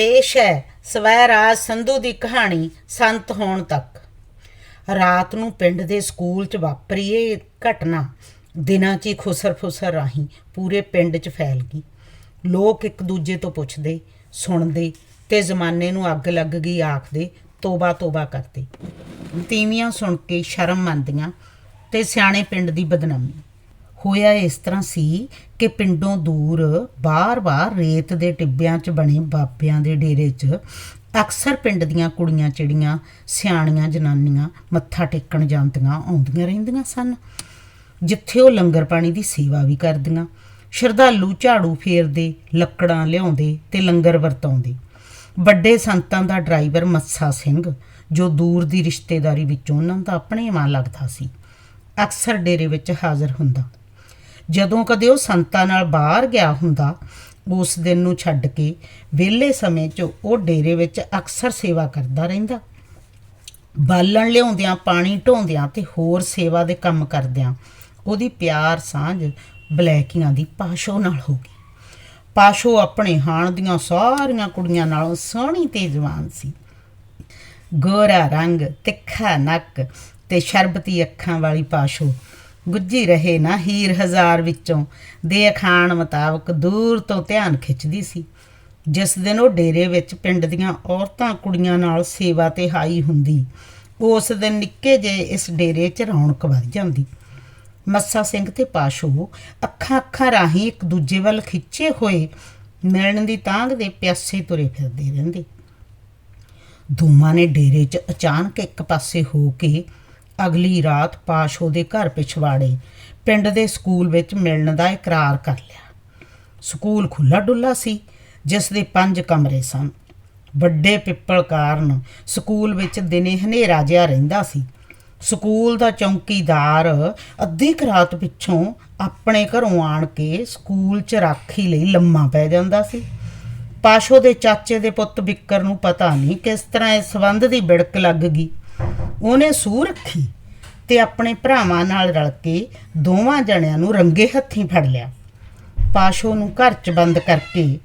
ਪੇਸ਼ ਹੈ ਸਵੈਰਾਜ ਸੰਧੂ ਦੀ ਕਹਾਣੀ ਸੰਤ ਹੋਣ ਤੱਕ। ਰਾਤ ਨੂੰ ਪਿੰਡ ਦੇ ਸਕੂਲ 'ਚ ਵਾਪਰੀ ਇਹ ਘਟਨਾ। ਦਿਨਾਂ 'ਚ ਹੀ ਖੁਸਰ-ਫੁਸਰ ਰਾਹੀਂ ਪੂਰੇ ਪਿੰਡ 'ਚ ਫੈਲ ਗਈ। ਲੋਕ ਇੱਕ ਦੂਜੇ ਤੋਂ ਪੁੱਛਦੇ, ਸੁਣਦੇ ਤੇ ਜ਼ਮਾਨੇ ਨੂੰ ਅੱਗ ਲੱਗ ਗਈ ਆਖਦੇ ਤੋਬਾ ਤੋਬਾ ਕਰਦੇ। ਤੀਵੀਆਂ ਸੁਣ ਕੇ ਸ਼ਰਮ ਮੰਨਦੀਆਂ ਤੇ ਸਿਆਣੇ ਪਿੰਡ ਦੀ ਬਦਨਾਮੀ। ਹੋਇਆ ਇਸ ਤਰ੍ਹਾਂ ਸੀ ਕਿ ਪਿੰਡੋਂ ਦੂਰ ਬਾਰ-ਬਾਰ ਰੇਤ ਦੇ ਟਿੱਬਿਆਂ 'ਚ ਬਣੇ ਬਾਬਿਆਂ ਦੇ ਡੇਰੇ 'ਚ ਅਕਸਰ ਪਿੰਡ ਦੀਆਂ ਕੁੜੀਆਂ ਚਿੜੀਆਂ, ਸਿਆਣੀਆਂ, ਜਨਾਨੀਆਂ ਮੱਥਾ ਟੇਕਣ ਜਾਂਦੀਆਂ, ਆਉਂਦੀਆਂ ਰਹਿੰਦੀਆਂ ਸਨ। ਜਿੱਥੇ ਉਹ ਲੰਗਰ ਪਾਣੀ ਦੀ ਸੇਵਾ ਵੀ ਕਰਦੀਆਂ, ਸ਼ਰਧਾਲੂ ਝਾੜੂ ਫੇਰਦੇ, ਲੱਕੜਾਂ ਲਿਆਉਂਦੇ ਤੇ ਲੰਗਰ ਵਰਤਾਉਂਦੇ। ਵੱਡੇ ਸੰਤਾਂ ਦਾ ਡਰਾਈਵਰ ਮੱਸਾ ਸਿੰਘ, ਜੋ ਦੂਰ ਦੀ ਰਿਸ਼ਤੇਦਾਰੀ ਵਿੱਚੋਂ ਉਹਨਾਂ ਦਾ ਆਪਣੇ ਮਾਂ ਲੱਗਦਾ ਸੀ, ਅਕਸਰ ਡੇਰੇ ਵਿੱਚ ਹਾਜ਼ਰ ਹੁੰਦਾ। ਜਦੋਂ ਕਦੇ ਉਹ ਸੰਤਾਂ ਨਾਲ ਬਾਹਰ ਗਿਆ ਹੁੰਦਾ, ਉਸ ਦਿਨ ਨੂੰ ਛੱਡ ਕੇ ਵਿਹਲੇ ਸਮੇਂ 'ਚ ਉਹ ਡੇਰੇ ਵਿੱਚ ਅਕਸਰ ਸੇਵਾ ਕਰਦਾ ਰਹਿੰਦਾ। ਬਾਲਣ ਲਿਆਉਂਦਿਆਂ, ਪਾਣੀ ਢੋਂਦਿਆਂ ਤੇ ਹੋਰ ਸੇਵਾ ਦੇ ਕੰਮ ਕਰਦਿਆਂ ਉਹਦੀ ਪਿਆਰ ਸਾਂਝ ਬਲੈਕੀਆਂ ਦੀ ਪਾਸ਼ੋ ਨਾਲ ਹੋ ਗਈ। ਪਾਸ਼ੋ ਆਪਣੇ ਹਾਣ ਦੀਆਂ ਸਾਰੀਆਂ ਕੁੜੀਆਂ ਨਾਲੋਂ ਸੋਹਣੀ ਤੇ ਜਵਾਨ ਸੀ। ਗੋਰਾ ਰੰਗ, ਤਿੱਖਾ ਨੱਕ ਤੇ ਸ਼ਰਬਤੀ ਅੱਖਾਂ ਵਾਲੀ ਪਾਸ਼ੋ ਗੁੱਜੀ ਰਹੇ ਨਾ ਹੀਰ ਹਜ਼ਾਰ ਵਿੱਚੋਂ। ਦੇ ਅਖਾਣ ਮੁਤਾਬਕ ਦੂਰ ਤੋਂ ਧਿਆਨ ਖਿੱਚਦੀ ਸੀ। ਜਿਸ ਦਿਨ ਉਹ ਡੇਰੇ ਵਿੱਚ ਪਿੰਡ ਦੀਆਂ ਔਰਤਾਂ ਕੁੜੀਆਂ ਨਾਲ ਸੇਵਾ ਤੇ ਹਾਈ ਹੁੰਦੀ, ਉਸ ਦਿਨ ਨਿੱਕੇ ਜੇ ਇਸ ਡੇਰੇ 'ਚ ਰੌਣਕ ਵੱਧ ਜਾਂਦੀ। ਮੱਸਾ ਸਿੰਘ ਤੇ ਪਾਸ਼ੋ ਅੱਖਾਂ ਅੱਖਾਂ ਰਾਹੀਂ ਇੱਕ ਦੂਜੇ ਵੱਲ ਖਿੱਚੇ ਹੋਏ, ਮਿਲਣ ਦੀ ਤਾਂਘ ਦੇ ਪਿਆਸੇ ਤੁਰੇ ਫਿਰਦੇ ਰਹਿੰਦੇ। ਦੋਵਾਂ ਨੇ ਡੇਰੇ 'ਚ ਅਚਾਨਕ ਇੱਕ ਪਾਸੇ ਹੋ ਕੇ ਅਗਲੀ ਰਾਤ ਪਾਸ਼ੋ ਦੇ ਘਰ ਪਿਛਵਾੜੇ, ਪਿੰਡ ਦੇ ਸਕੂਲ ਵਿੱਚ ਮਿਲਣ ਦਾ ਇਕਰਾਰ ਕਰ ਲਿਆ। ਸਕੂਲ ਖੁੱਲਾ ਡੁੱਲਾ ਸੀ, ਜਿਸ ਦੇ ਪੰਜ ਕਮਰੇ ਸਨ। ਵੱਡੇ ਪਿੱਪਲ ਕਾਰਨ ਸਕੂਲ ਵਿੱਚ ਦਿਨੇ ਹਨੇਰਾ ਜਿਹਾ ਰਹਿੰਦਾ ਸੀ। ਸਕੂਲ ਦਾ ਚੌਂਕੀਦਾਰ ਅੱਧੀ ਕੁ ਰਾਤ ਪਿੱਛੋਂ ਆਪਣੇ ਘਰੋਂ ਆਣ ਕੇ ਸਕੂਲ 'ਚ ਰਾਖੀ ਲਈ ਲੰਮਾ ਪੈ ਜਾਂਦਾ ਸੀ। ਪਾਸ਼ੋ ਦੇ ਚਾਚੇ ਦੇ ਪੁੱਤ ਬਿੱਕਰ ਨੂੰ ਪਤਾ ਨਹੀਂ ਕਿਸ ਤਰ੍ਹਾਂ ਇਸ ਸੰਬੰਧ ਦੀ ਬਿੜਕ ਲੱਗ ਗਈ। ਉਹਨੇ ਸੂਹ ਰੱਖੀ ਤੇ ਆਪਣੇ ਭਰਾਵਾਂ ਨਾਲ ਰਲ ਕੇ ਦੋਵਾਂ ਜਣਿਆਂ ਨੂੰ ਰੰਗੇ ਹੱਥੀਂ ਫੜ ਲਿਆ। ਪਾਸ਼ੋ ਨੂੰ ਘਰ 'ਚ ਬੰਦ ਕਰਕੇ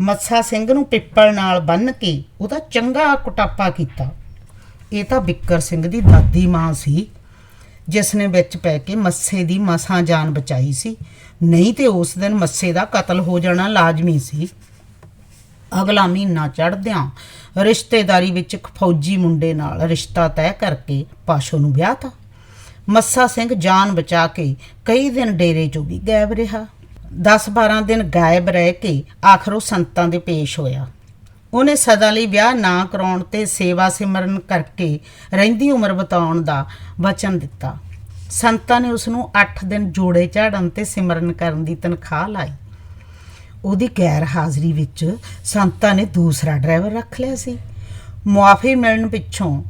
ਮੱਸਾ ਸਿੰਘ ਨੂੰ ਪਿੱਪਲ ਨਾਲ ਬੰਨ੍ਹ ਕੇ ਉਹਦਾ ਚੰਗਾ ਕੁਟਾਪਾ ਕੀਤਾ। ਇਹ ਤਾਂ ਬਿੱਕਰ ਸਿੰਘ ਦੀ ਦਾਦੀ ਮਾਂ ਸੀ, ਜਿਸ ਨੇ ਵਿੱਚ ਪੈ ਕੇ ਮੱਸੇ ਦੀ ਮਸਾਂ ਜਾਨ ਬਚਾਈ ਸੀ। ਨਹੀਂ ਤੇ ਉਸ ਦਿਨ ਮੱਸੇ ਦਾ ਕਤਲ ਹੋ ਜਾਣਾ ਲਾਜ਼ਮੀ ਸੀ। ਅਗਲਾ ਮਹੀਨਾ ਚੜ੍ਹਦਿਆਂ ਰਿਸ਼ਤੇਦਾਰੀ ਵਿੱਚ ਇੱਕ ਫੌਜੀ ਮੁੰਡੇ ਨਾਲ ਰਿਸ਼ਤਾ ਤੈਅ ਕਰਕੇ ਪਾਸ਼ੋ ਨੂੰ ਵਿਆਹ ਤਾ। ਮੱਸਾ ਸਿੰਘ ਜਾਨ ਬਚਾ ਕੇ ਕਈ ਦਿਨ ਡੇਰੇ 'ਚੋਂ ਵੀ ਗਾਇਬ ਰਿਹਾ। 10-12 ਦਿਨ ਗਾਇਬ ਰਹਿ ਕੇ ਆਖਰ ਉਹ ਸੰਤਾਂ ਦੇ ਪੇਸ਼ ਹੋਇਆ। ਉਹਨੇ ਸਦਾ ਲਈ ਵਿਆਹ ਨਾ ਕਰਾਉਣ ਤੇ ਸੇਵਾ ਸਿਮਰਨ ਕਰਕੇ ਰਹਿੰਦੀ ਉਮਰ ਬਤਾਉਣ ਦਾ ਵਚਨ ਦਿੱਤਾ। ਸੰਤਾਂ ਨੇ ਉਸ ਨੂੰ 8 ਦਿਨ ਜੋੜੇ ਝਾੜਨ ਤੇ ਸਿਮਰਨ ਕਰਨ ਦੀ ਤਨਖਾਹ ਲਾਈ। ਉਹਦੀ ਗੈਰ ਹਾਜ਼ਰੀ ਵਿੱਚ ਸੰਤਾਂ ਨੇ ਦੂਸਰਾ ਡਰਾਈਵਰ ਰੱਖ ਲਿਆ ਸੀ। ਮੁਆਫੀ ਮਿਲਣ ਪਿੱਛੋਂ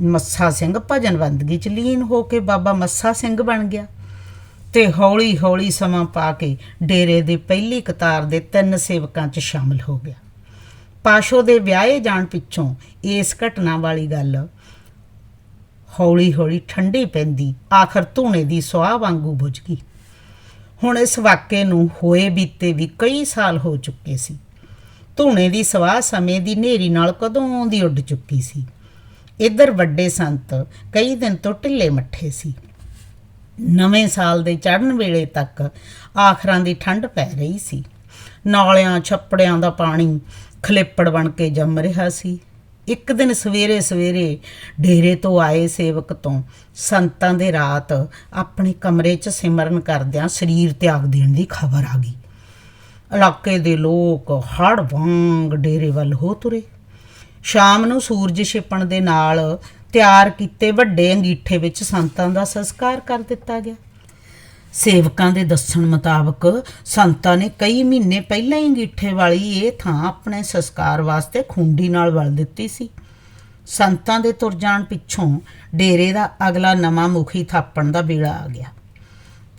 ਮੱਸਾ ਸਿੰਘ ਭਜਨ ਬੰਦਗੀ ਚ ਲੀਨ ਹੋ ਕੇ ਬਾਬਾ ਮੱਸਾ ਸਿੰਘ ਬਣ ਗਿਆ ਤੇ ਹੌਲੀ ਹੌਲੀ ਸਮਾਂ ਪਾ ਕੇ ਡੇਰੇ ਦੇ ਪਹਿਲੀ ਕਤਾਰ ਦੇ ਤਿੰਨ ਸੇਵਕਾਂ ਚ ਸ਼ਾਮਲ ਹੋ ਗਿਆ। ਪਾਸ਼ੋ ਦੇ ਵਿਆਹੇ ਜਾਣ ਪਿੱਛੋਂ ਇਸ ਘਟਨਾ ਵਾਲੀ ਗੱਲ ਹੌਲੀ ਹੌਲੀ ਠੰਡੀ ਪੈਂਦੀ, ਆਖਰ ਧੂਣੇ ਦੀ ਸੁਆਹ ਵਾਂਗੂ ਬੁਝ ਗਈ। ਹੁਣ ਇਸ ਵਾਕੇ ਨੂੰ ਹੋਏ ਬੀਤੇ ਵੀ ਕਈ ਸਾਲ ਹੋ ਚੁੱਕੇ ਸੀ। ਧੂਣੇ ਦੀ ਸਵਾਹ ਸਮੇਂ ਦੀ ਨੇਰੀ ਨਾਲ ਕਦੋਂ ਦੀ ਉੱਡ ਚੁੱਕੀ ਸੀ। ਇੱਧਰ ਵੱਡੇ ਸੰਤ ਕਈ ਦਿਨ ਤੋਂ ਢਿੱਲੇ ਮੱਠੇ ਸੀ। ਨਵੇਂ ਸਾਲ ਦੇ ਚੜ੍ਹਨ ਵੇਲੇ ਤੱਕ ਆਖਰਾਂ ਦੀ ਠੰਡ ਪੈ ਰਹੀ ਸੀ। ਨਾਲਿਆਂ ਛੱਪੜਿਆਂ ਦਾ ਪਾਣੀ ਖਲੇਪੜ ਬਣ ਕੇ ਜੰਮ ਰਿਹਾ ਸੀ। ਇੱਕ ਦਿਨ ਸਵੇਰੇ ਸਵੇਰੇ ਡੇਰੇ ਤੋਂ ਆਏ ਸੇਵਕ ਤੋਂ ਸੰਤਾਂ ਦੇ ਰਾਤ ਆਪਣੇ ਕਮਰੇ 'ਚ ਸਿਮਰਨ ਕਰਦਿਆਂ ਸਰੀਰ ਤਿਆਗ ਦੇਣ ਦੀ ਖਬਰ ਆ ਗਈ। ਇਲਾਕੇ ਦੇ ਲੋਕ ਹੜ ਵਾਂਗ ਡੇਰੇ ਵੱਲ ਹੋ ਤੁਰੇ। ਸ਼ਾਮ ਨੂੰ ਸੂਰਜ ਛਿਪਣ ਦੇ ਨਾਲ ਤਿਆਰ ਕੀਤੇ ਵੱਡੇ ਅੰਗੀਠੇ ਵਿੱਚ ਸੰਤਾਂ ਦਾ ਸੰਸਕਾਰ ਕਰ ਦਿੱਤਾ ਗਿਆ। ਸੇਵਕਾਂ ਦੇ ਦੱਸਣ ਮੁਤਾਬਕ ਸੰਤਾਂ ਨੇ ਕਈ ਮਹੀਨੇ ਪਹਿਲਾਂ ਹੀ ਅੰਗੀਠੇ ਵਾਲੀ ਇਹ ਥਾਂ ਆਪਣੇ ਸੰਸਕਾਰ ਵਾਸਤੇ ਖੁੰਡੀ ਨਾਲ ਵਲ ਦਿੱਤੀ ਸੀ। ਸੰਤਾਂ ਦੇ ਤੁਰ ਜਾਣ ਪਿੱਛੋਂ ਡੇਰੇ ਦਾ ਅਗਲਾ ਨਵਾਂ ਮੁਖੀ ਥਾਪਣ ਦਾ ਵੇਲਾ ਆ ਗਿਆ।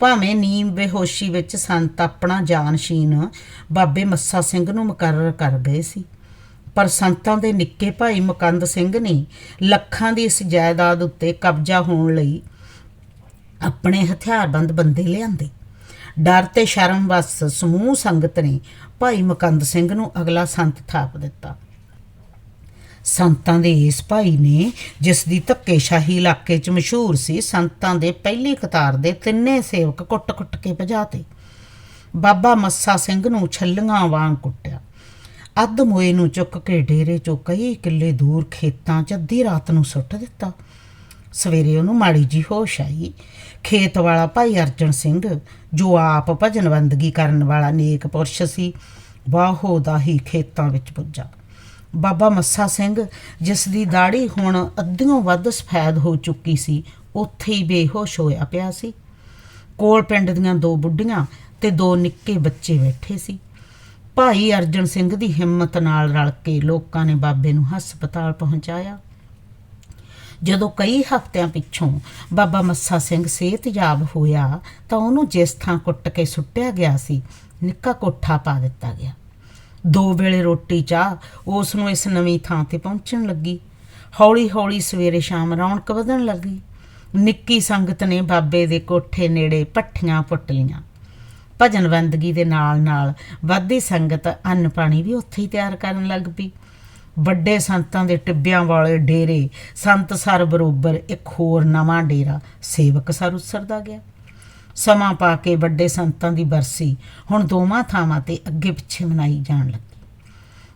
ਭਾਵੇਂ ਨੀਮ ਬੇਹੋਸ਼ੀ ਵਿੱਚ ਸੰਤ ਆਪਣਾ ਜਾਨਸ਼ੀਨ ਬਾਬੇ ਮੱਸਾ ਸਿੰਘ ਨੂੰ ਮੁਕਰਰ ਕਰ ਗਏ ਸੀ, ਪਰ ਸੰਤਾਂ ਦੇ ਨਿੱਕੇ ਭਾਈ ਮੁਕੰਦ ਸਿੰਘ ਨੇ ਲੱਖਾਂ ਦੀ ਇਸ ਜਾਇਦਾਦ ਉੱਤੇ ਕਬਜ਼ਾ ਹੋਣ ਲਈ ਆਪਣੇ ਹਥਿਆਰਬੰਦ ਬੰਦੇ ਲਿਆਂਦੇ। ਡਰ ਤੇ ਸ਼ਰਮ ਵਸ ਸਮੂਹ ਸੰਗਤ ਨੇ ਭਾਈ ਮੁਕੰਦ ਸਿੰਘ ਨੂੰ ਅਗਲਾ ਸੰਤ ਥਾਪ ਦਿੱਤਾ। ਸੰਤਾਂ ਦੇ ਇਸ ਭਾਈ ਨੇ, ਜਿਸ ਦੀ ਧੱਕੇਸ਼ਾਹੀ ਇਲਾਕੇ 'ਚ ਮਸ਼ਹੂਰ ਸੀ, ਸੰਤਾਂ ਦੇ ਪਹਿਲੀ ਕਤਾਰ ਦੇ ਤਿੰਨੇ ਸੇਵਕ ਕੁੱਟ-ਕੁੱਟ ਕੇ ਭਜਾਤੇ ਬਾਬਾ ਮੱਸਾ ਸਿੰਘ ਨੂੰ ਛੱਲੀਆਂ ਵਾਂਗ ਕੁੱਟਿਆ। ਅੱਧ ਮੋਏ ਨੂੰ ਚੁੱਕ ਕੇ ਡੇਰੇ 'ਚੋਂ ਕਈ ਕਿੱਲੇ ਦੂਰ ਖੇਤਾਂ 'ਚ ਅੱਧੀ ਰਾਤ ਨੂੰ ਸੁੱਟ ਦਿੱਤਾ। ਸਵੇਰੇ ਉਹਨੂੰ ਮਾੜੀ ਜੀ ਹੋਸ਼ ਆਈ। ਖੇਤ ਵਾਲਾ ਭਾਈ ਅਰਜਨ ਸਿੰਘ, ਜੋ ਆਪ ਭਜਨ ਬੰਦਗੀ ਕਰਨ ਵਾਲਾ ਨੇਕ ਪੁਰਸ਼ ਸੀ ਬਾਹੋ ਦਾ ਹੀ ਖੇਤਾਂ ਵਿੱਚ ਪੁੱਜਾ। ਬਾਬਾ ਮੱਸਾ ਸਿੰਘ, ਜਿਸ ਦੀ ਦਾੜੀ ਹੁਣ ਅੱਧਿਓਂ ਵੱਧ ਸਫੈਦ ਹੋ ਚੁੱਕੀ ਸੀ, ਉੱਥੇ ਹੀ ਬੇਹੋਸ਼ ਹੋਇਆ ਪਿਆ ਸੀ। ਕੋਲ ਪਿੰਡ ਦੀਆਂ ਦੋ ਬੁੱਢੀਆਂ ਤੇ ਦੋ ਨਿੱਕੇ ਬੱਚੇ ਬੈਠੇ ਸੀ। ਭਾਈ ਅਰਜਨ ਸਿੰਘ ਦੀ ਹਿੰਮਤ ਨਾਲ ਰਲ ਕੇ ਲੋਕਾਂ ਨੇ ਬਾਬੇ ਨੂੰ ਹਸਪਤਾਲ ਪਹੁੰਚਾਇਆ। ਜਦੋਂ ਕਈ ਹਫ਼ਤਿਆਂ ਪਿੱਛੋਂ ਬਾਬਾ ਮੱਸਾ ਸਿੰਘ ਸਿਹਤਯਾਬ ਹੋਇਆ ਤਾਂ ਉਹਨੂੰ ਜਿਸ ਥਾਂ ਕੁੱਟ ਕੇ ਸੁੱਟਿਆ ਗਿਆ ਸੀ, ਨਿੱਕਾ ਕੋਠਾ ਪਾ ਦਿੱਤਾ ਗਿਆ। ਦੋ ਵੇਲੇ ਰੋਟੀ ਚਾਹ ਉਸ ਨੂੰ ਇਸ ਨਵੀਂ ਥਾਂ ਤੇ ਪਹੁੰਚਣ ਲੱਗੀ। ਹੌਲੀ ਹੌਲੀ ਸਵੇਰੇ ਸ਼ਾਮ ਰੌਣਕ ਵਧਣ ਲੱਗੀ। ਨਿੱਕੀ ਸੰਗਤ ਨੇ ਬਾਬੇ ਦੇ ਕੋਠੇ ਨੇੜੇ ਪੱਠੀਆਂ ਪੁੱਟ ਲੀਆਂ ਭਜਨ ਬੰਦਗੀ ਦੇ ਨਾਲ ਨਾਲ ਵੱਧਦੀ ਸੰਗਤ ਅੰਨ ਪਾਣੀ ਵੀ ਉੱਥੇ ਹੀ ਤਿਆਰ ਕਰਨ ਲੱਗ ਪਈ। ਵੱਡੇ ਸੰਤਾਂ ਦੇ ਟਿੱਬਿਆਂ ਵਾਲੇ ਡੇਰੇ, ਸੰਤ ਸਰ ਬਰੋਬਰ, ਇੱਕ ਹੋਰ ਨਵਾਂ ਡੇਰਾ, ਸੇਵਕ ਸਰ ਉਸਰਦਾ ਗਿਆ। ਸਮਾਂ ਪਾ ਕੇ ਵੱਡੇ ਸੰਤਾਂ ਦੀ ਬਰਸੀ ਹੁਣ ਦੋਵਾਂ ਥਾਵਾਂ ਤੇ ਅੱਗੇ ਪਿੱਛੇ ਮਨਾਈ ਜਾਣ ਲੱਗੀ।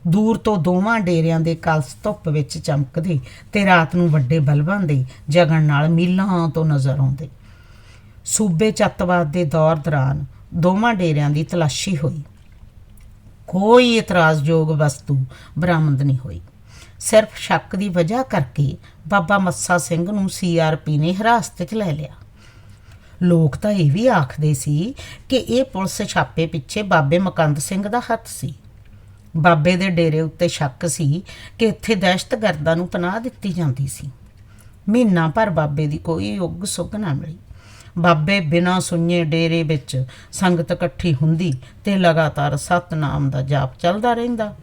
ਦੂਰ ਤੋਂ ਦੋਵਾਂ ਡੇਰਿਆਂ ਦੇ ਕਲਸ ਧੁੱਪ ਵਿੱਚ ਚਮਕਦੇ ਤੇ ਰਾਤ ਨੂੰ ਵੱਡੇ ਬਲਬਾਂ ਦੇ ਜਗਣ ਨਾਲ ਮੀਲਾਂ ਤੋਂ ਨਜ਼ਰ ਆਉਂਦੇ। ਸੂਬੇ ਚੱਤਵਾਦ ਦੇ ਦੌਰ ਦੌਰਾਨ ਦੋਵਾਂ ਡੇਰਿਆਂ ਦੀ ਤਲਾਸ਼ੀ ਹੋਈ। ਕੋਈ ਇਤਰਾਜ਼ਯੋਗ ਵਸਤੂ ਬਰਾਮਦ ਨਹੀਂ ਹੋਈ। ਸਿਰਫ ਸ਼ੱਕ ਦੀ ਵਜ੍ਹਾ ਕਰਕੇ ਬਾਬਾ ਮੱਸਾ ਸਿੰਘ ਨੂੰ ਸੀਆਰਪੀ ਨੇ ਹਿਰਾਸਤ 'ਚ ਲੈ ਲਿਆ। ਲੋਕ ਤਾਂ ਇਹ ਵੀ ਆਖਦੇ ਸੀ ਕਿ ਇਹ ਪੁਲਿਸ ਛਾਪੇ ਪਿੱਛੇ ਬਾਬੇ ਮਕੰਦ ਸਿੰਘ ਦਾ ਹੱਥ ਸੀ। ਬਾਬੇ ਦੇ ਡੇਰੇ ਉੱਤੇ ਸ਼ੱਕ ਸੀ ਕਿ ਇੱਥੇ ਦਹਿਸ਼ਤਗਰਦਾਂ ਨੂੰ ਪਨਾਹ ਦਿੱਤੀ ਜਾਂਦੀ ਸੀ। ਮਹੀਨਾ ਭਰ ਬਾਬੇ ਦੀ ਕੋਈ ਉੱਗ ਸੁੱਗ ਨਾ ਮਿਲੀ। ਬਾਬੇ ਬਿਨਾਂ ਸੁਣਨੇ ਡੇਰੇ ਵਿੱਚ ਸੰਗਤ ਇਕੱਠੀ ਹੁੰਦੀ ਤੇ ਲਗਾਤਾਰ ਸਤਨਾਮ ਦਾ ਜਾਪ ਚੱਲਦਾ ਰਹਿੰਦਾ।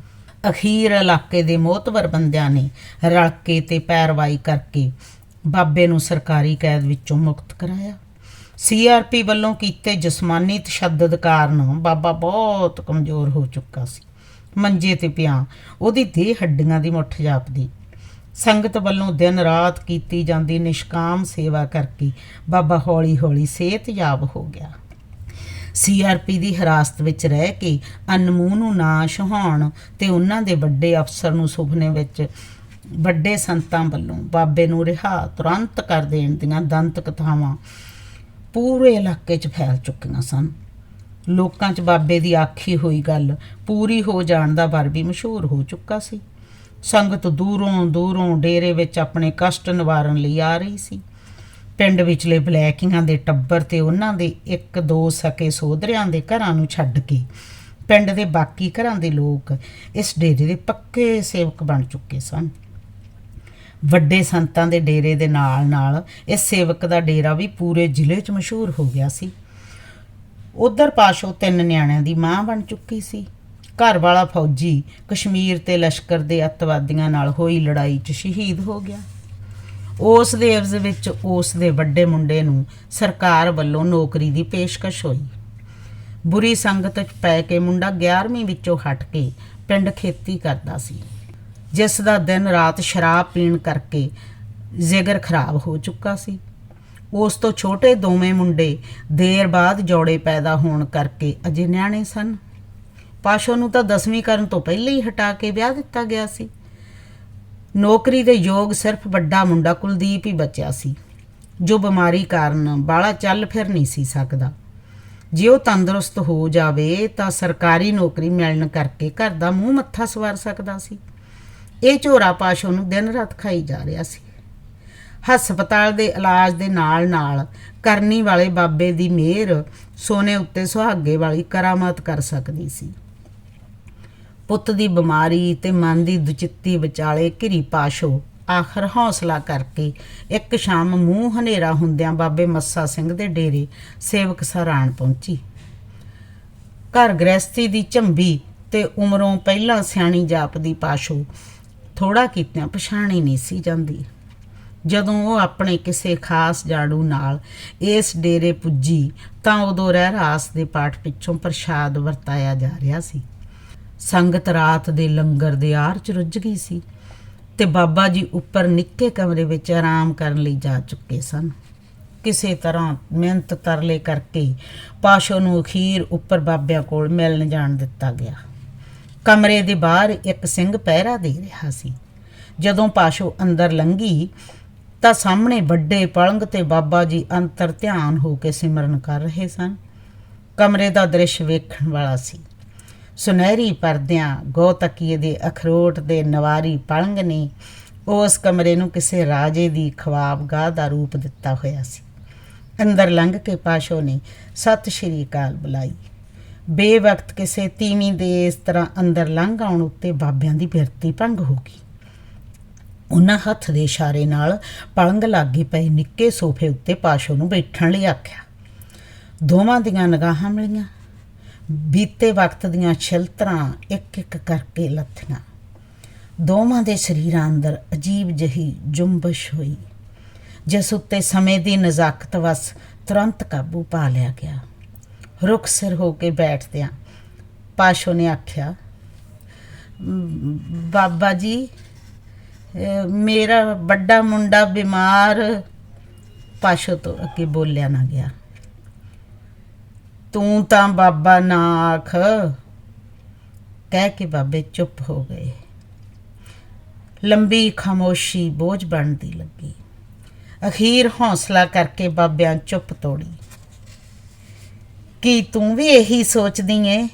ਅਖੀਰ ਇਲਾਕੇ ਦੇ ਮੋਤਵਰ ਬੰਦਿਆਂ ਨੇ ਰਲ ਕੇ ਤੇ ਪੈਰਵਾਈ ਕਰਕੇ ਬਾਬੇ ਨੂੰ ਸਰਕਾਰੀ ਕੈਦ ਵਿੱਚੋਂ ਮੁਕਤ ਕਰਾਇਆ। ਸੀਆਰਪੀ ਵੱਲੋਂ ਕੀਤੇ ਜਿਸਮਾਨੀ ਤਸ਼ੱਦਦ ਕਾਰਨ ਬਾਬਾ ਬਹੁਤ ਕਮਜ਼ੋਰ ਹੋ ਚੁੱਕਾ ਸੀ। ਮੰਜੇ ਤੇ ਪਿਆ, ਉਹਦੀ ਦੇਹ ਹੱਡੀਆਂ ਦੀ ਮੁੱਠ ਜਾਪਦੀ। ਸੰਗਤ ਵੱਲੋਂ ਦਿਨ ਰਾਤ ਕੀਤੀ ਜਾਂਦੀ ਨਿਸ਼ਕਾਮ ਸੇਵਾ ਕਰਕੇ ਬਾਬਾ ਹੌਲੀ-ਹੌਲੀ ਸਿਹਤਯਾਬ ਹੋ ਗਿਆ। ਸੀਆਰਪੀ ਦੀ ਹਿਰਾਸਤ ਵਿੱਚ ਰਹਿ ਕੇ ਅਨਮੂ ਨੂੰ ਨਾ ਸੁਹਾਉਣ ਤੇ ਉਹਨਾਂ ਦੇ ਵੱਡੇ ਅਫਸਰ ਨੂੰ ਸੁਪਨੇ ਵਿੱਚ ਵੱਡੇ ਸੰਤਾਂ ਵੱਲੋਂ ਬਾਬੇ ਨੂੰ ਰਿਹਾ ਤੁਰੰਤ ਕਰ ਦੇਣ ਦੀਆਂ ਦੰਤ ਕਥਾਵਾਂ ਪੂਰੇ ਇਲਾਕੇ 'ਚ ਫੈਲ ਚੁੱਕੀਆਂ ਸਨ। ਲੋਕਾਂ 'ਚ ਬਾਬੇ ਦੀ ਆਖੀ ਹੋਈ ਗੱਲ ਪੂਰੀ ਹੋ ਜਾਣ ਦਾ ਵਰ ਵੀ ਮਸ਼ਹੂਰ ਹੋ ਚੁੱਕਾ ਸੀ। ਸੰਗਤ ਦੂਰੋਂ ਦੂਰੋਂ ਡੇਰੇ ਵਿੱਚ ਆਪਣੇ ਕਸ਼ਟ ਨਿਵਾਰਨ ਲਈ ਆ ਰਹੀ ਸੀ। ਪਿੰਡ ਵਿਚਲੇ ਬਲੈਕੀਆਂ ਦੇ ਟੱਬਰ ਤੇ ਉਹਨਾਂ ਦੇ ਇੱਕ ਦੋ ਸਕੇ ਸੋਦਰਿਆਂ ਦੇ ਘਰਾਂ ਨੂੰ ਛੱਡ ਕੇ ਪਿੰਡ ਦੇ ਬਾਕੀ ਘਰਾਂ ਦੇ ਲੋਕ ਇਸ ਡੇਰੇ ਦੇ ਪੱਕੇ ਸੇਵਕ ਬਣ ਚੁੱਕੇ ਸਨ। ਵੱਡੇ ਸੰਤਾਂ ਦੇ ਡੇਰੇ ਦੇ ਨਾਲ ਨਾਲ ਇਸ ਸੇਵਕ ਦਾ ਡੇਰਾ ਵੀ ਪੂਰੇ ਜ਼ਿਲ੍ਹੇ 'ਚ ਮਸ਼ਹੂਰ ਹੋ ਗਿਆ ਸੀ। ਉਧਰ ਪਾਸ਼ੋ ਤਿੰਨ ਨਿਆਣਿਆਂ ਦੀ ਮਾਂ ਬਣ ਚੁੱਕੀ ਸੀ। ਘਰ ਵਾਲਾ ਫੌਜੀ ਕਸ਼ਮੀਰ ਤੇ ਲਸ਼ਕਰ ਦੇ ਅੱਤਵਾਦੀਆਂ ਨਾਲ ਹੋਈ ਲੜਾਈ 'ਚ ਸ਼ਹੀਦ ਹੋ ਗਿਆ। ਉਸ ਦੇ ਅਵਜ਼ ਵਿੱਚ ਉਸ ਦੇ ਵੱਡੇ ਮੁੰਡੇ ਨੂੰ ਸਰਕਾਰ ਵੱਲੋਂ ਨੌਕਰੀ ਦੀ ਪੇਸ਼ਕਸ਼ ਹੋਈ। ਬੁਰੀ ਸੰਗਤ 'ਚ ਪੈ ਕੇ ਮੁੰਡਾ 11ਵੀਂ ਵਿੱਚੋਂ ਹਟ ਕੇ ਪਿੰਡ ਖੇਤੀ ਕਰਦਾ ਸੀ। ਜਿਸ ਦਾ ਦਿਨ ਰਾਤ ਸ਼ਰਾਬ ਪੀਣ ਕਰਕੇ ਜ਼ਿਗਰ ਖਰਾਬ ਹੋ ਚੁੱਕਾ ਸੀ। ਉਸ ਤੋਂ ਛੋਟੇ ਦੋਵੇਂ ਮੁੰਡੇ ਦੇਰ ਬਾਅਦ ਜੋੜੇ ਪੈਦਾ ਹੋਣ ਕਰਕੇ ਅਜੇ ਨਿਆਣੇ ਸਨ। ਪਾਸ਼ੋ ਨੂੰ ਤਾਂ 10ਵੀਂ ਕਰਨ ਤੋਂ ਪਹਿਲਾਂ ਹੀ ਹਟਾ ਕੇ ਵਿਆਹ ਦਿੱਤਾ ਗਿਆ ਸੀ। ਨੌਕਰੀ ਦੇ ਯੋਗ ਸਿਰਫ ਵੱਡਾ ਮੁੰਡਾ ਕੁਲਦੀਪ ਹੀ ਬਚਿਆ ਸੀ, ਜੋ ਬਿਮਾਰੀ ਕਾਰਨ ਬਾਲਾ ਚੱਲ ਫਿਰ ਨਹੀਂ ਸੀ ਸਕਦਾ। ਜੇ ਉਹ ਤੰਦਰੁਸਤ ਹੋ ਜਾਵੇ ਤਾਂ ਸਰਕਾਰੀ ਨੌਕਰੀ ਮਿਲਣ ਕਰਕੇ ਘਰ ਦਾ ਮੂੰਹ ਮੱਥਾ ਸਵਾਰ ਸਕਦਾ ਸੀ। ਇਹ ਝੋਰਾ ਪਾਸ਼ੋ ਨੂੰ ਦਿਨ ਰਾਤ ਖਾਈ ਜਾ ਰਿਹਾ ਸੀ। ਹਸਪਤਾਲ ਦੇ ਇਲਾਜ ਦੇ ਨਾਲ-ਨਾਲ ਕਰਨੀ ਵਾਲੇ ਬਾਬੇ ਦੀ ਮਿਹਰ ਸੋਨੇ ਉੱਤੇ ਸੁਹਾਗੇ ਵਾਲੀ ਕਰਾਮਾਤ ਕਰ ਸਕਦੀ ਸੀ। ਪੁੱਤ ਦੀ ਬਿਮਾਰੀ ਤੇ ਮਨ ਦੀ ਦੁਚਿੱਤੀ ਵਿਚਾਲੇ ਘਿਰੀ ਪਾਸ਼ੋ ਆਖਰ ਹੌਸਲਾ ਕਰਕੇ ਇੱਕ ਸ਼ਾਮ ਮੂੰਹ ਹਨੇਰਾ ਹੁੰਦਿਆਂ ਬਾਬੇ ਮੱਸਾ ਸਿੰਘ ਦੇ ਡੇਰੇ ਸੇਵਕ ਸਰਾਣ ਪਹੁੰਚੀ। ਘਰ ਗ੍ਰਸਤੀ ਦੀ ਝੰਬੀ ਤੇ ਉਮਰੋਂ ਪਹਿਲਾਂ ਸਿਆਣੀ ਜਾਪਦੀ ਪਾਸ਼ੋ ਥੋੜਾ ਕੀਤਿਆਂ ਪਛਾਣੀ ਨਹੀਂ ਸੀ ਜਾਂਦੀ। ਜਦੋਂ ਉਹ ਆਪਣੇ ਕਿਸੇ ਖਾਸ ਜਾੜੂ ਨਾਲ ਇਸ ਡੇਰੇ ਪੁੱਜੀ ਤਾਂ ਉਦੋਂ ਰਹਿ ਰਾਸ ਦੇ ਪਾਠ ਪਿੱਛੋਂ ਪ੍ਰਸ਼ਾਦ ਵਰਤਾਇਆ ਜਾ ਰਿਹਾ ਸੀ। ਸੰਗਤ ਰਾਤ ਦੇ ਲੰਗਰ ਦੇ ਆਰ ਚ ਰੁੱਝ ਗਈ ਸੀ ਤੇ ਬਾਬਾ ਜੀ ਉੱਪਰ ਨਿੱਕੇ ਕਮਰੇ ਵਿੱਚ ਆਰਾਮ ਕਰਨ ਲਈ ਜਾ ਚੁੱਕੇ ਸਨ। ਕਿਸੇ ਤਰ੍ਹਾਂ ਮਿਹਨਤ ਤਰਲੇ ਕਰਕੇ ਪਾਸ਼ੋ ਨੂੰ ਅਖੀਰ ਉੱਪਰ ਬਾਬਿਆਂ ਕੋਲ ਮਿਲਣ ਜਾਣ ਦਿੱਤਾ ਗਿਆ। ਕਮਰੇ ਦੇ ਬਾਹਰ ਇੱਕ ਸਿੰਘ ਪਹਿਰਾ ਦੇ ਰਿਹਾ ਸੀ। ਜਦੋਂ ਪਾਸ਼ੋ ਅੰਦਰ ਲੰਘੀ ਤਾਂ ਸਾਹਮਣੇ ਵੱਡੇ ਪਲੰਗ ਤੇ ਬਾਬਾ ਜੀ ਅੰਤਰ ਧਿਆਨ ਹੋ ਕੇ ਸਿਮਰਨ ਕਰ ਰਹੇ ਸਨ। ਕਮਰੇ ਦਾ ਦ੍ਰਿਸ਼ ਵੇਖਣ ਵਾਲਾ ਸੀ। ਸੁਨਹਿਰੀ ਪਰਦਿਆਂ ਗੋਤਕੀਏ ਦੇ ਅਖਰੋਟ ਦੇ ਨਵਾਰੀ ਪਲੰਗ ਨੇ ਉਸ ਕਮਰੇ ਨੂੰ ਕਿਸੇ ਰਾਜੇ ਦੀ ਖਵਾਬਗਾਹ ਦਾ ਰੂਪ ਦਿੱਤਾ ਹੋਇਆ ਸੀ। ਅੰਦਰ ਲੰਘ ਕੇ ਪਾਸ਼ੋ ਨੇ ਸਤਿ ਸ਼੍ਰੀ ਅਕਾਲ ਬੁਲਾਈ। ਬੇਵਕਤ ਕਿਸੇ ਤੀਵੀਂ ਦੇ ਇਸ ਤਰ੍ਹਾਂ ਅੰਦਰ ਲੰਘ ਆਉਣ ਉੱਤੇ ਬਾਬਿਆਂ ਦੀ ਬਿਰਤੀ ਭੰਗ ਹੋ ਗਈ। ਉਹਨਾਂ ਹੱਥ ਦੇ ਇਸ਼ਾਰੇ ਨਾਲ ਪਲੰਗ ਲਾਗੇ ਪਏ ਨਿੱਕੇ ਸੋਫੇ ਉੱਤੇ ਪਾਸ਼ੋ ਨੂੰ ਬੈਠਣ ਲਈ ਆਖਿਆ, ਦੋਵਾਂ ਦੀਆਂ ਨਿਗਾਹਾਂ ਮਿਲੀਆਂ? ਬੀਤੇ ਵਕਤ ਦੀਆਂ ਛਿਲਤਰਾਂ ਇੱਕ ਇੱਕ ਕਰਕੇ ਲੱਥੀਆਂ ਦੋਵਾਂ ਦੇ ਸਰੀਰਾਂ ਅੰਦਰ ਅਜੀਬ ਜਹੀ ਜੁੰਬਸ਼ ਹੋਈ, ਜਿਸ ਉੱਤੇ ਸਮੇਂ ਦੀ ਨਜ਼ਾਕਤ ਵਸ ਤੁਰੰਤ ਕਾਬੂ ਪਾ ਲਿਆ ਗਿਆ। ਰੁਕ ਸਿਰ ਹੋ ਕੇ ਬੈਠਦਿਆਂ ਪਾਸ਼ੋ ਨੇ ਆਖਿਆ ਬਾਬਾ ਜੀ ਮੇਰਾ ਵੱਡਾ ਮੁੰਡਾ ਬਿਮਾਰ। ਪਾਸ਼ੋ ਤੋਂ ਅੱਗੇ ਬੋਲਿਆ ਨਾ ਗਿਆ। ਤੂੰ ਤਾਂ ਬਾਬਾ ਨਾ ਆਖ ਕਹਿ ਕੇ ਬਾਬੇ ਚੁੱਪ ਹੋ ਗਏ। ਲੰਬੀ ਖਾਮੋਸ਼ੀ ਬੋਝ ਬਣਦੀ ਲੱਗੀ। ਅਖੀਰ ਹੌਸਲਾ ਕਰਕੇ ਬਾਬਿਆਂ ਚੁੱਪ ਤੋੜੀ। ਕੀ ਤੂੰ ਵੀ ਇਹੀ ਸੋਚਦੀ ਏ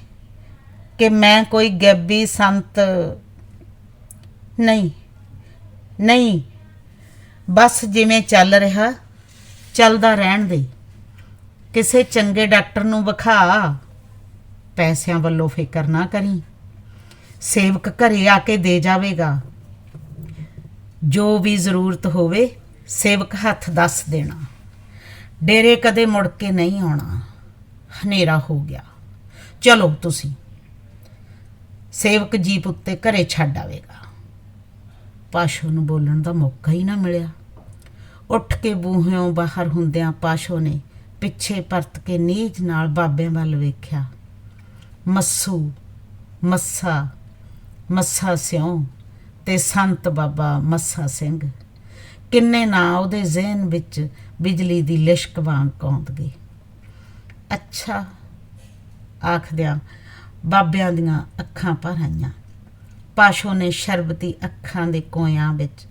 ਕਿ ਮੈਂ ਕੋਈ ਗੱਬੀ ਸੰਤ? ਨਹੀਂ ਨਹੀਂ। ਬਸ ਜਿਵੇਂ ਚੱਲ ਰਿਹਾ, ਚੱਲਦਾ ਰਹਿਣ ਦੇ। ਕਿਸੇ ਚੰਗੇ ਡਾਕਟਰ ਨੂੰ ਵਿਖਾ। ਪੈਸਿਆਂ ਵੱਲੋਂ ਫਿਕਰ ਨਾ ਕਰੀ। ਸੇਵਕ ਘਰੇ ਆ ਕੇ ਦੇ ਜਾਵੇਗਾ। ਜੋ ਵੀ ਜ਼ਰੂਰਤ ਹੋਵੇ, ਸੇਵਕ ਹੱਥ ਦੱਸ ਦੇਣਾ। ਡੇਰੇ ਕਦੇ ਮੁੜ ਕੇ ਨਹੀਂ ਆਉਣਾ। ਹਨੇਰਾ ਹੋ ਗਿਆ। ਚਲੋ ਤੁਸੀਂ। ਸੇਵਕ ਜੀਪ ਉੱਤੇ ਘਰੇ ਛੱਡ ਆਵੇਗਾ। ਪਾਸ਼ੋ ਨੂੰ ਬੋਲਣ ਦਾ ਮੌਕਾ ਹੀ ਨਾ ਮਿਲਿਆ। ਉੱਠ ਕੇ ਬੂਹਿਓਂ ਬਾਹਰ ਹੁੰਦਿਆਂ ਪਾਸ਼ੋ ਨੇ ਪਿੱਛੇ ਪਰਤ ਕੇ ਨੀਜ ਨਾਲ ਬਾਬਿਆਂ ਵੱਲ ਵੇਖਿਆ। ਮੱਸੂ, ਮੱਸਾ ਮੱਸਾ ਸਿਉ ਤੇ ਸੰਤ ਬਾਬਾ ਮੱਸਾ ਸਿੰਘ। ਕਿੰਨੇ ਨਾਂ ਉਹਦੇ ਜ਼ਿਹਨ ਵਿੱਚ ਬਿਜਲੀ ਦੀ ਲਿਸ਼ਕ ਵਾਂਗ ਕੌਂਦ ਗਈ। ਅੱਛਾ, ਆਖਦਿਆਂ ਬਾਬਿਆਂ ਦੀਆਂ ਅੱਖਾਂ ਭਰ ਆਈਆਂ। ਪਾਸ਼ੋ ਨੇ ਸ਼ਰਬਤੀ ਅੱਖਾਂ ਦੇ ਕੋਇਆਂ ਵਿੱਚ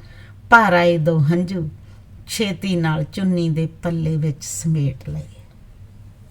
ਭਰ ਆਏ ਦੋ ਹੰਝੂ ਛੇਤੀ ਨਾਲ ਚੁੰਨੀ ਦੇ ਪੱਲੇ ਵਿੱਚ ਸਮੇਟ ਲਈ